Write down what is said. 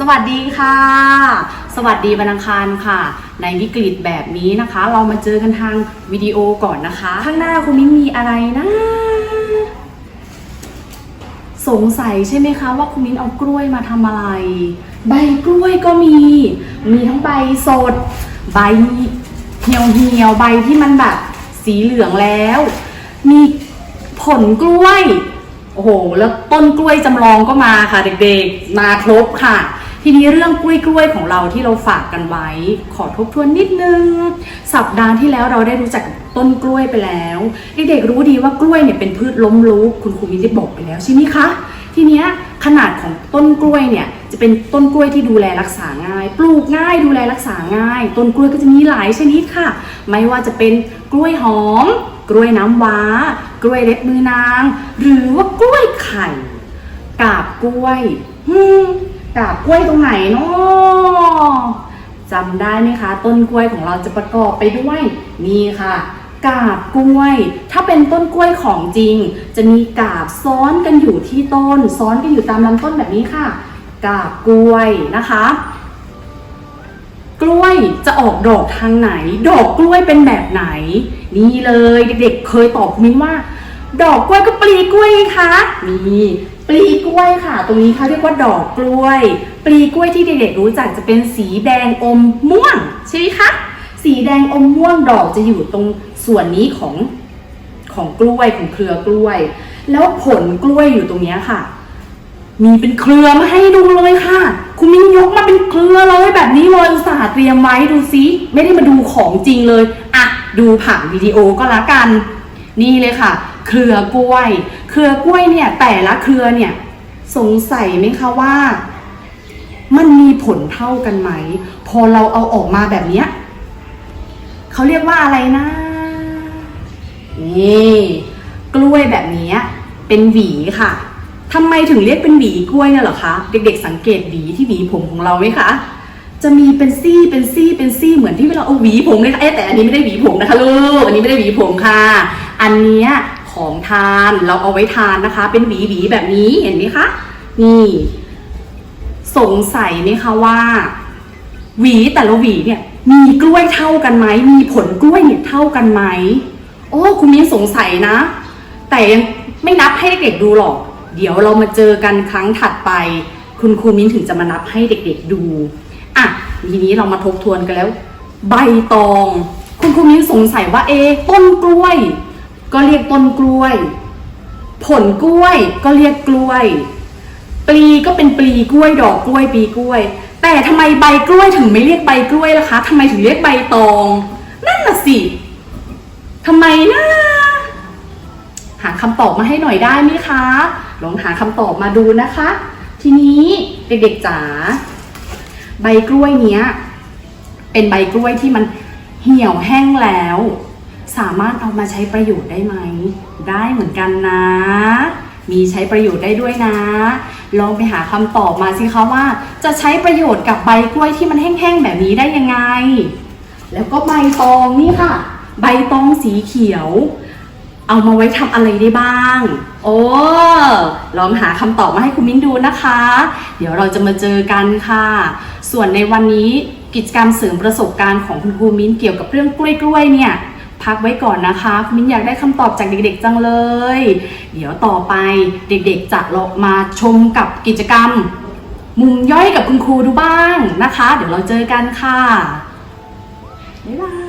สวัสดีค่ะ สวัสดีวันอังคารค่ะ ในวิกฤตแบบนี้นะคะ เรามาเจอกันทางวิดีโอก่อนนะคะ ข้างหน้าคุณมิ้นมีอะไรนะ สงสัยใช่ไหมคะ ว่าคุณมิ้นเอากล้วยมาทำอะไร ใบกล้วยก็มี มีทั้งใบสด ใบเหี่ยวเหี่ยวๆใบที่มันแบบสีเหลืองแล้ว มีผลกล้วยโอ้โห แล้วต้นกล้วยจำลองก็มาค่ะเด็กๆ มาครบค่ะ ทีนี้เรื่องกล้วยกล้วยของเราที่เราฝากกันไว้ ขอทบทวนนิดนึง สัปดาห์ที่แล้วเราได้รู้จักต้นกล้วยไปแล้วเด็กๆรู้ดีว่ากล้วยเนี่ยเป็นพืชล้มลุกคุณครูมินได้บอกไปแล้วใช่ไหมคะ ทีเนี้ยขนาดของต้นกล้วยเนี่ยจะเป็นต้นกล้วยที่ดูแลรักษาง่าย ปลูกง่ายดูแลรักษาง่าย ต้นกล้วยก็จะมีหลายชนิดค่ะ ไม่ว่าจะเป็นกล้วยหอม กล้วยน้ำว้า กล้วยเล็บมือนาง หรือว่ากล้วยไข่ กาบกล้วยฮึม กาบกล้วยตรงไหนเนาะจำได้ไหมคะ ต้นกล้วยของเราจะประกอบไปด้วยนี่ค่ะกาบกล้วย ถ้าเป็นต้นกล้วยของจริง จะมีกาบซ้อนกันอยู่ที่ต้น ซ้อนกันอยู่ตามลำต้นแบบนี้ค่ะ กาบกล้วยนะคะ กล้วยจะออกดอกทางไหน ดอกกล้วยเป็นแบบไหน นี่เลยเด็กๆเคยตอบมิ้นว่า ดอกกล้วยก็ปลีกล้วยคะมีปลีกล้วยค่ะ ตรงนี้เขาเรียกว่าดอกกล้วย ปลีกล้วยที่เด็กๆรู้จักจะเป็นสีแดงอมม่วงใช่ไหมคะสีแดงอมม่วงดอกจะอยู่ตรงส่วนนี้ของของกล้วยของเครือกล้วย แล้วผลกล้วยอยู่ตรงนี้ค่ะ มีเป็นเครือมาให้ดูเลยค่ะ คุณมิ้นยกมาเป็นเครือเลยแบบนี้เลยอุตส่าห์เตรียมไว้ดูซิไม่ได้มาดูของจริงเลยอะดูผ่านวิดีโอก็แล้วกัน นี่เลยค่ะ เครือกล้วย เครือกล้วยเนี่ยแต่ละเครือเนี่ยสงสัยไหมคะว่า มันมีผลเท่ากันไหม พอเราเอาออกมาแบบเนี้ยเขาเรียกว่าอะไรนะ นี่กล้วยแบบนี้เป็นหวีค่ะทำไมถึงเรียกเป็นหวีกล้วยเนี่ยหรอคะ เด็กๆสังเกตหวีที่หวีผมของเราไหมคะ จะมีเป็นซี่เป็นซี่เป็นซี่เหมือนที่เวลาเอาหวีผมเลยค่ะแต่อันนี้ไม่ได้หวีผมนะคะลูก อันนี้ไม่ได้หวีผมค่ะ อันเนี้ย ของทานเราเอาไว้ทานนะคะ เป็นหวีหวีแบบนี้เห็นไหมคะ นี่ สงสัยไหมคะว่า หวีแต่ละหวีเนี่ย มีกล้วยเท่ากันไหมมีผลกล้วยเนี่ยเท่ากันไหมโอ้คุณมิ้นสงสัยนะ แต่ยังไม่นับให้เด็กๆดูหรอก เดี๋ยวเรามาเจอกันครั้งถัดไป คุณครูมิ้นถึงจะมานับให้เด็กๆดูอะทีนี้เรามาทบทวนกันแล้ว ใบตอง คุณครูมิ้นสงสัยว่าเอต้นกล้วย ก็เรียกต้นกล้วย ผลกล้วยก็เรียกกล้วย ปลีก็เป็นปลีกล้วยดอกกล้วยปีกล้วย แต่ทำไมใบกล้วยถึงไม่เรียกใบกล้วยล่ะคะทำไมถึงเรียกใบตอง นั่นน่ะสิทำไมนะหาคำตอบมาให้หน่อยได้ไหมคะ ลองหาคำตอบมาดูนะคะ ทีนี้เด็กๆจ๋าใบกล้วยเนี้ย เป็นใบกล้วยที่มันเหี่ยวแห้งแล้ว สามารถเอามาใช้ประโยชน์ได้ไหม ได้เหมือนกันนะ มีใช้ประโยชน์ได้ด้วยนะ ลองไปหาคำตอบมาสิคะว่า จะใช้ประโยชน์กับใบกล้วยที่มันแห้งๆแบบนี้ได้ยังไง แล้วก็ใบตองนี่ค่ะ ใบตองสีเขียว เอามาไว้ทำอะไรได้บ้าง โอ้ลองหาคำตอบมาให้คุณมิ้นดูนะคะ เดี๋ยวเราจะมาเจอกันค่ะ ส่วนในวันนี้กิจกรรมเสริมประสบการณ์ของคุณครูมิ้นเกี่ยวกับเรื่องกล้วยๆเนี่ย พักไว้ก่อนนะคะคุณมิ้นอยากได้คำตอบจากเด็กๆจังเลย เดี๋ยวต่อไปเด็กๆจะลองมาชมกับกิจกรรม มุมย่อยกับคุณครูดูบ้างนะคะ เดี๋ยวเราเจอกันค่ะบ๊ายบาย